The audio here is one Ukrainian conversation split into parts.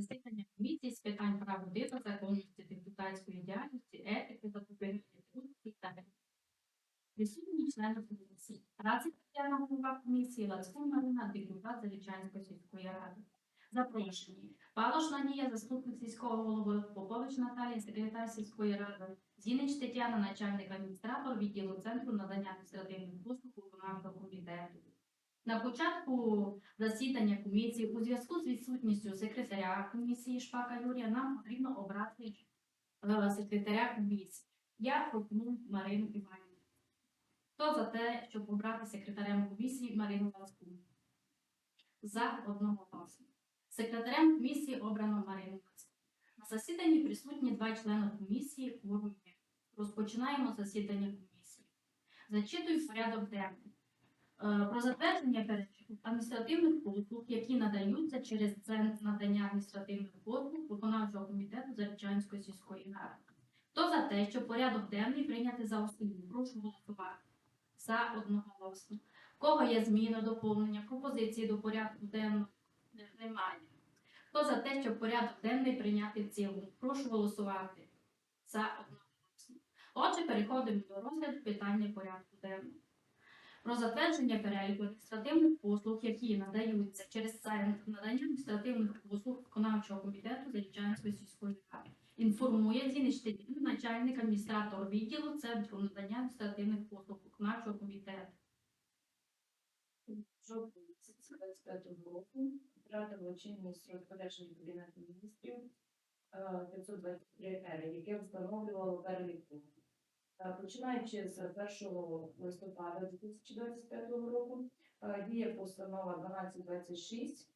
засідання комісії з питань прав людини, законності депутатської діяльності, етики, запобігання корупції та присутні члени комісії. Радці Тетяна голова комісії, Лацкун Марина, депутат Залічанської сільської ради. Запрошені. Палош Надія, заступник сільського голови, Попович Наталія, секретар сільської ради, Зінич Тетяна, начальник адміністратор відділу центру надання адміністративних послуг виконавчого комітету. На початку засідання комісії у зв'язку з відсутністю секретаря комісії Шпака Юрія нам потрібно обрати е, секретаря комісії. Я пропоную Марину Іванівну. Хто за те, щоб обрати секретарем комісії Марину Ласку? За одного голосу. Секретарем комісії обрано Марину Ласку. На засіданні присутні два члени комісії. є. Розпочинаємо засідання комісії. Зачитую порядок денний. Е, Про затвердження адміністративних послуг, які надаються через Центр надання адміністративних послуг виконавчого комітету Зарічанської сільської ради. Хто за те, що порядок денний прийняти за основу? Прошу голосувати. За одноголосно. Кого є зміни, доповнення, пропозиції до порядку денного? Немає. Хто за те, щоб порядок денний прийняти в цілому? Прошу голосувати. За одноголосно. Отже, переходимо до розгляду питання порядку денного про затвердження переліку адміністративних послуг, які надаються через центр надання адміністративних послуг виконавчого комітету Зарічанської сільської ради. Інформує Зінич начальник адміністратор відділу Центру надання адміністративних послуг виконавчого комітету. жовтні 2025 року втратило чинність розпорядження Кабінету міністрів е, 523 р яке встановлювало перелік послуг. Е, Починаючи з 1 листопада 2025 року е, діє постанова 1226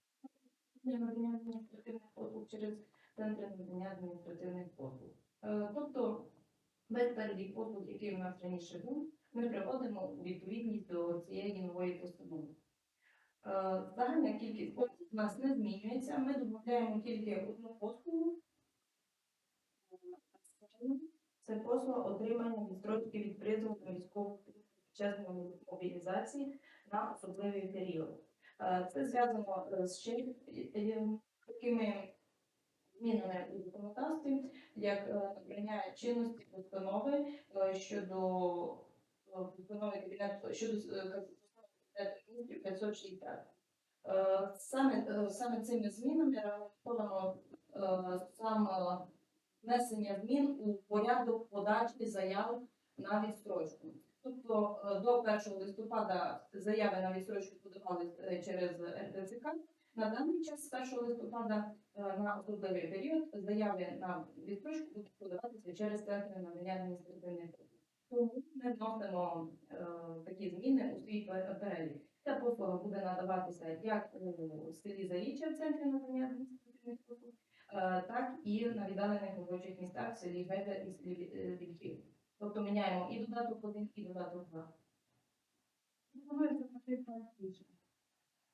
для надання адміністративних послуг через центри надання адміністративних послуг. Е, Тобто весь перелік послуг, який у нас раніше був, ми приводимо у відповідність до цієї нової постанови. Е, Загальна кількість послуг у нас не змінюється. Ми додаємо тільки одну послугу. Це послуга отримання відстрочки від призову до військової під мобілізації на особливий період. Е, Це зв'язано е, з е, такими змінами у законодавстві, як е, набрання чинності постанови е, щодо е, постанови кабінету щодо е, міністрів 560. Е, Саме, е, саме цими змінами регламентовано е, саме внесення змін у порядок подачі заяв на відстрочку. Тобто е, до 1 листопада заяви на відстрочку подавались е, через РТЦК. На даний час з 1 листопада е, на особливий період заяви на відстрочку будуть подаватися через центри надання адміністративних. Тому ми вносимо такі зміни у свій перелік. Ця послуга буде надаватися як у селі Заріччя в центрі надання адміністративних послуг, так і на віддалених робочих містах в селі Гайда і селі е. Тобто міняємо і додаток 1, і додаток 2. Пропонується пройти.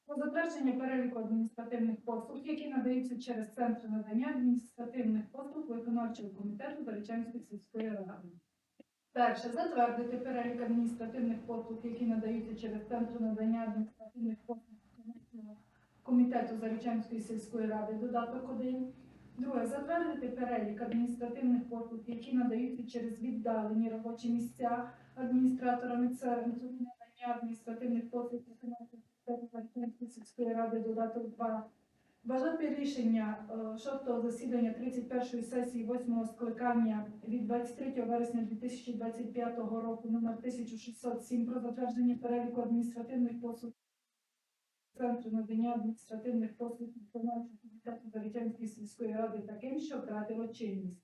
Про затвердження переліку адміністративних послуг, які надаються через центр надання адміністративних послуг виконавчого комітету Зарічанської сільської ради. Перше. Затвердити перелік адміністративних послуг, які надаються через центр надання адміністративних послуг комітету Зарічанської сільської ради. Додаток 1. Друге. Затвердити перелік адміністративних послуг, які надаються через віддалені робочі місця адміністраторами центру надання адміністративних послуг сільської ради додаток 2. Бажати рішення е, шостого засідання 31-ї сесії 8-го скликання від 23 вересня 2025 року номер 1607 про затвердження переліку адміністративних послуг Центру надання адміністративних послуг виконавчого комітету Зарічанської сільської ради таким, що втратило чинність.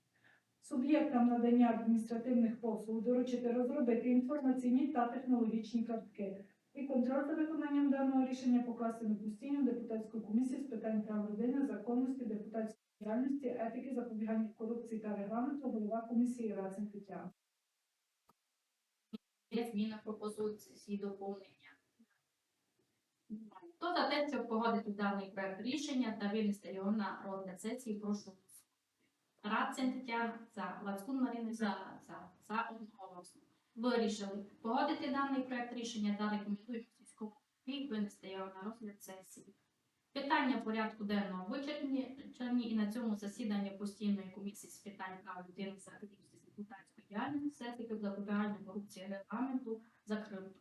Суб'єктам надання адміністративних послуг доручити розробити інформаційні та технологічні картки і контроль за виконанням даного рішення покласти на постійну депутатську комісію з питань прав людини, законності, депутатської діяльності, етики, запобігання корупції та регламенту, голова комісії Рацин Тетяна. Є зміна пропозиції доповнення. Хто за те, щоб погодити даний проект рішення та винести його на розгляд сесії, прошу голосувати. Тетяна за, Лацкун Марина за, за, за одноголосно. Вирішили погодити даний проект рішення та рекомендуємо сільському голові винести його на розгляд сесії. Питання порядку денного вичерпні і на цьому засіданні постійної комісії з питань прав людини, захисту депутатської діяльності, етики, запобігання корупції регламенту закрито.